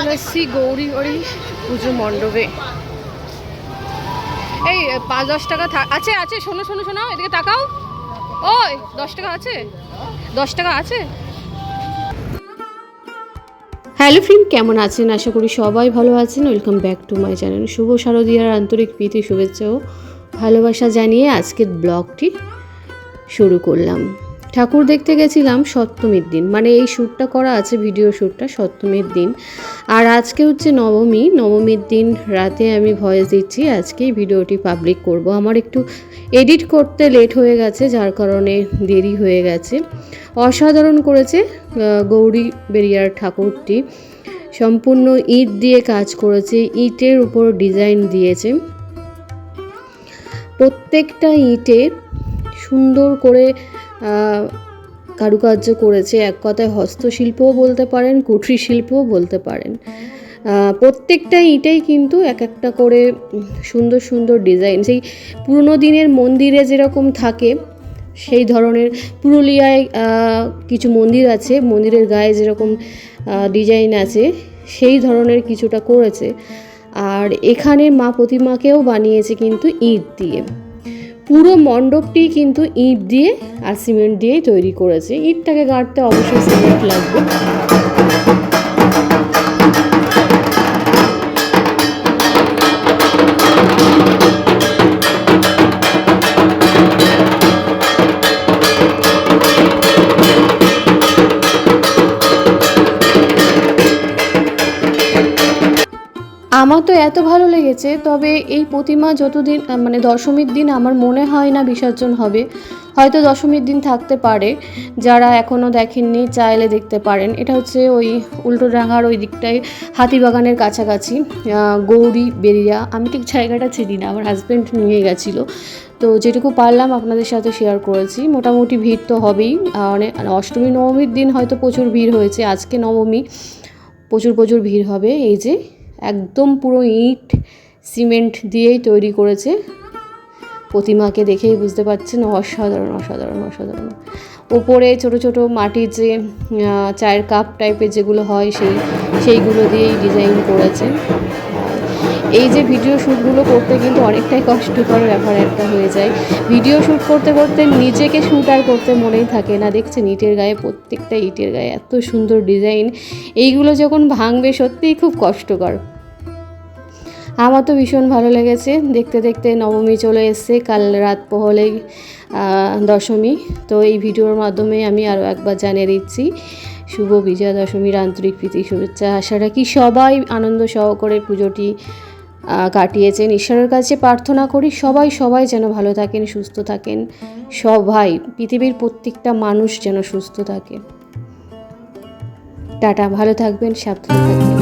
চলে এসেছি গৌরী গৌরী পুজো মণ্ডপে। এই পাঁচ, দশ টাকা আছে আছে, শোনো শোনো শোনো, এদিকে তাকাও। ওই, দশ টাকা আছে? দশ টাকা আছে? হ্যালো ফ্রেন্ড, কেমন আছেন? আশা করি সবাই ভালো আছেন। Welcome back to my channel. শুভ শারদীয়ার আন্তরিক প্রীতি, শুভেচ্ছা ও ভালোবাসা জানিয়ে আজকের ব্লগটি শুরু করলাম। ঠাকুর দেখতে গেছিলাম সপ্তমীর দিন। মানে এই শ্যুটটা করা আছে ভিডিও শ্যুটটা সপ্তমীর দিন। আর আজকে হচ্ছে নবমী। নবমীর দিন রাতে আমি ভয়েস দিচ্ছি আজকেই ভিডিওটি পাবলিক করব। আমার একটু এডিট করতে লেট হয়ে গেছে, যার কারণে দেরি হয়ে গেছে। অসাধারণ করেছে গৌরী বেরিয়ার ঠাকুরটি। সম্পূর্ণ ইট দিয়ে কাজ করেছে, ইটের উপর ডিজাইন দিয়েছে। প্রত্যেকটা ইটে সুন্দর করে কারুকার্য করেছে। এক কথায় হস্তশিল্পও বলতে পারেন কুঠির শিল্পও বলতে পারেন। প্রত্যেকটা ইটেই কিন্তু এক একটা করে সুন্দর সুন্দর ডিজাইন। সেই পুরনো দিনের মন্দিরে যেরকম থাকে, সেই ধরনের পুরুলিয়ায় কিছু মন্দির আছে, মন্দিরের গায়ে যেরকম ডিজাইন আছে, সেই ধরনের কিছুটা করেছে। আর এখানে মা প্রতিমাকেও বানিয়েছে কিন্তু ইট দিয়ে। পুরো মণ্ডপটি কিন্তু ইট দিয়ে আর সিমেন্ট দিয়েই তৈরি করেছে। ইটটাকে গাঁটতে অবশ্যই সিমেন্ট লাগবে। আমার তো এত ভালো লেগেছে, তবে এই প্রতিমা যতদিন মানে দশমীর দিন আমার মনে হয় না বিসর্জন হবে। হয়তো দশমীর দিন থাকতে পারে, যারা এখনও দেখেননি চাইলে দেখতে পারেন। এটা হচ্ছে ওই উল্টোডাঙ্গার ওই দিকটায়, হাতিবাগানের কাছাকাছি গৌরী বেরিয়া। আমি ঠিক জায়গাটা চিনি না, আমার হাজব্যান্ড নিয়ে গেছিল। তো যেটুকু পারলাম আপনাদের সাথে শেয়ার করেছি। মোটামুটি ভিড় তো হবেই। অনেক অষ্টমী, নবমীর দিন হয়তো প্রচুর ভিড় হয়েছে। আজকে নবমী, প্রচুর প্রচুর ভিড় হবে। এই যে একদম পুরো ইট, সিমেন্ট দিয়েই তৈরি করেছে। প্রতিমাকে দেখেই বুঝতে পারছেন অসাধারণ অসাধারণ অসাধারণ। ওপরে ছোট ছোট মাটির যে চায়ের কাপ টাইপের যেগুলো হয় সেই, সেইগুলো দিয়েই ডিজাইন করেছে এই যে ভিডিও শ্যুটগুলো করতে কিন্তু অনেকটাই কষ্টকর ব্যাপার একটা হয়ে যায়। ভিডিও শ্যুট করতে করতে নিজেকে শ্যুট আর করতে মনেই থাকে না। দেখছেন ইটের গায়ে প্রত্যেকটা ইটের গায়ে এত সুন্দর ডিজাইন এইগুলো যখন ভাঙবে সত্যিই খুব কষ্টকর। আমার তো ভীষণ ভালো লেগেছে। দেখতে দেখতে নবমী চলে এসছে কাল রাত পোহলেই আহ, দশমী। তো এই ভিডিওর মাধ্যমে আমি আরও একবার জানিয়ে দিচ্ছি শুভ বিজয়া দশমীর আন্তরিক প্রীতি শুভেচ্ছা আশা রাখি সবাই আনন্দ সহকারে পুজোটি কাটিয়েছেন। ঈশ্বরের কাছে প্রার্থনা করি সবাই সবাই যেন ভালো থাকেন, সুস্থ থাকেন। সবাই, পৃথিবীর প্রত্যেকটা মানুষ যেন সুস্থ থাকে। টাটা, ভালো থাকবেন, সাবধানে থাকবেন।